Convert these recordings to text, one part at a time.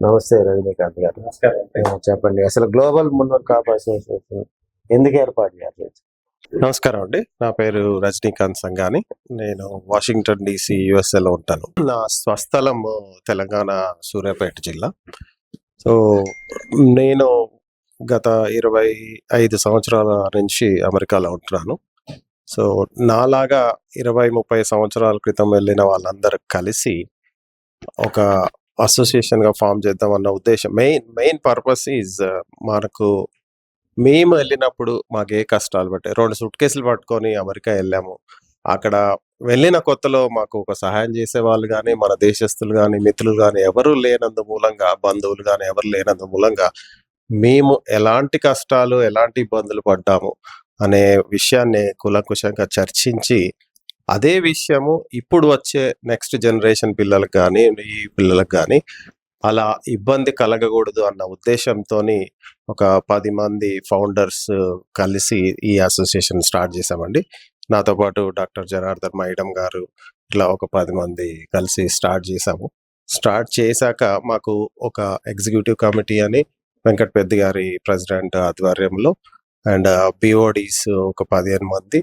నమస్తే రజనీకాంత్ గారు. చెప్పండి. అసలు గ్లోబల్ మున్నూరు కాప్ అసోసియేషన్ ఎందుకు ఏర్పాటు చేయాలి నమస్కారం అండి. నా పేరు రజనీకాంత్ సంగాని నేను వాషింగ్టన్ డీసీ యుఎస్ఏలో ఉంటాను. నా స్వస్థలం తెలంగాణ సూర్యాపేట జిల్లా. సో నేను గత ఇరవై ఐదు సంవత్సరాల నుంచి అమెరికాలో ఉంటున్నాను. సో నాలాగా ఇరవై ముప్పై సంవత్సరాల క్రితం వెళ్ళిన వాళ్ళందరూ కలిసి ఒక అసోసియేషన్గా ఫామ్ చేద్దాం అన్న ఉద్దేశం మెయిన్ మెయిన్ పర్పస్ ఈజ్ మనకు మేము వెళ్ళినప్పుడు మాకు ఏ కష్టాలు పట్టాయి రెండు సూట్ కేసులు పట్టుకొని అమెరికా వెళ్ళాము. అక్కడ వెళ్ళిన కొత్తలో మాకు ఒక సహాయం చేసే వాళ్ళు కానీ మన దేశస్తులు కానీ మిత్రులు కానీ ఎవరు లేనందు మూలంగా బంధువులు కానీ ఎవరు లేనందు మూలంగా మేము ఎలాంటి కష్టాలు ఎలాంటి ఇబ్బందులు పడ్డాము అనే విషయాన్ని కులంకుశంగా చర్చించి అదే విషయము ఇప్పుడు వచ్చే నెక్స్ట్ జనరేషన్ పిల్లలకు కానీ ఈ పిల్లలకు కానీ అలా ఇబ్బంది కలగకూడదు అన్న ఉద్దేశంతో ఒక పది మంది ఫౌండర్స్ కలిసి ఈ అసోసియేషన్ స్టార్ట్ చేసామండి నాతో పాటు డాక్టర్ జనార్దన్ మేడం గారు ఇట్లా ఒక పది మంది కలిసి స్టార్ట్ చేసాము స్టార్ట్ చేశాక మాకు ఒక ఎగ్జిక్యూటివ్ కమిటీ అని వెంకట్ పెద్ది గారి ప్రెసిడెంట్ ఆధ్వర్యంలో అండ్ పిఓడిస్ ఒక పదిహేను మంది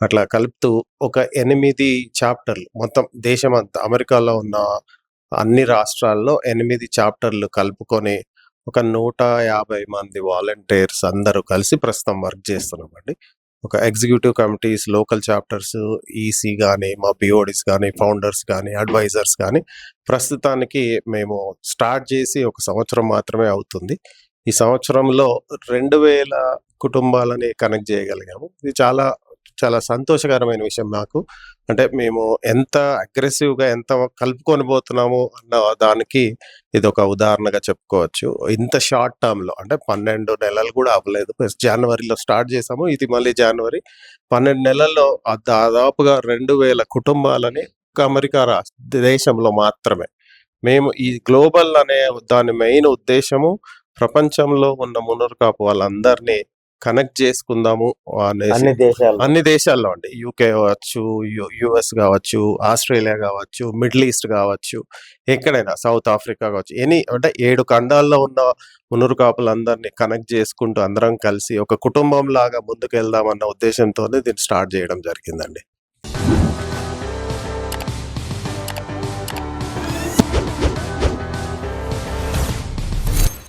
అట్లా కలుపుతూ ఒక ఎనిమిది చాప్టర్లు మొత్తం దేశం అంతా అమెరికాలో ఉన్న అన్ని రాష్ట్రాల్లో ఎనిమిది చాప్టర్లు కలుపుకొని ఒక నూట యాభై మంది వాలంటీర్స్ అందరూ కలిసి ప్రస్తుతం వర్క్ చేస్తున్నామండి. ఒక executive committees local chapters EC కానీ మా పిఓడిస్ కానీ ఫౌండర్స్ కానీ అడ్వైజర్స్ కానీ ప్రస్తుతానికి మేము స్టార్ట్ చేసి ఒక సంవత్సరం మాత్రమే అవుతుంది. ఈ సంవత్సరంలో రెండు వేల కుటుంబాలని కనెక్ట్ చేయగలిగాము. ఇది చాలా చాలా సంతోషకరమైన విషయం నాకు. అంటే మేము ఎంత అగ్రెసివ్గా ఎంత కలుపుకొని పోతున్నాము అన్న దానికి ఇది ఒక ఉదాహరణగా చెప్పుకోవచ్చు. ఇంత షార్ట్ టర్మ్లో అంటే పన్నెండు నెలలు కూడా అవ్వలేదు. ఫస్ట్ జనవరిలో స్టార్ట్ చేసాము. ఇది మళ్ళీ జనవరి పన్నెండు నెలల్లో దాదాపుగా రెండు వేల కుటుంబాలని ఒక అమెరికా రాష్ట్ర దేశంలో మాత్రమే. మేము ఈ గ్లోబల్ అనే దాని మెయిన్ ఉద్దేశము ప్రపంచంలో ఉన్న మునురు కాపు వాళ్ళందరినీ కనెక్ట్ చేసుకుందాము అనేసి. అన్ని దేశాలు అన్ని దేశాల్లో అండి. యూకే కావచ్చు యుఎస్ కావచ్చు ఆస్ట్రేలియా కావచ్చు మిడిల్ ఈస్ట్ కావచ్చు ఎక్కడైనా సౌత్ ఆఫ్రికా కావచ్చు ఎనీ అంటే ఏడు ఖండాల్లో ఉన్న మునురు కాపులందరినీ కనెక్ట్ చేసుకుంటూ అందరం కలిసి ఒక కుటుంబం లాగా ముందుకు వెళ్దామన్న ఉద్దేశంతోనే దీన్ని స్టార్ట్ చేయడం జరిగిందండి.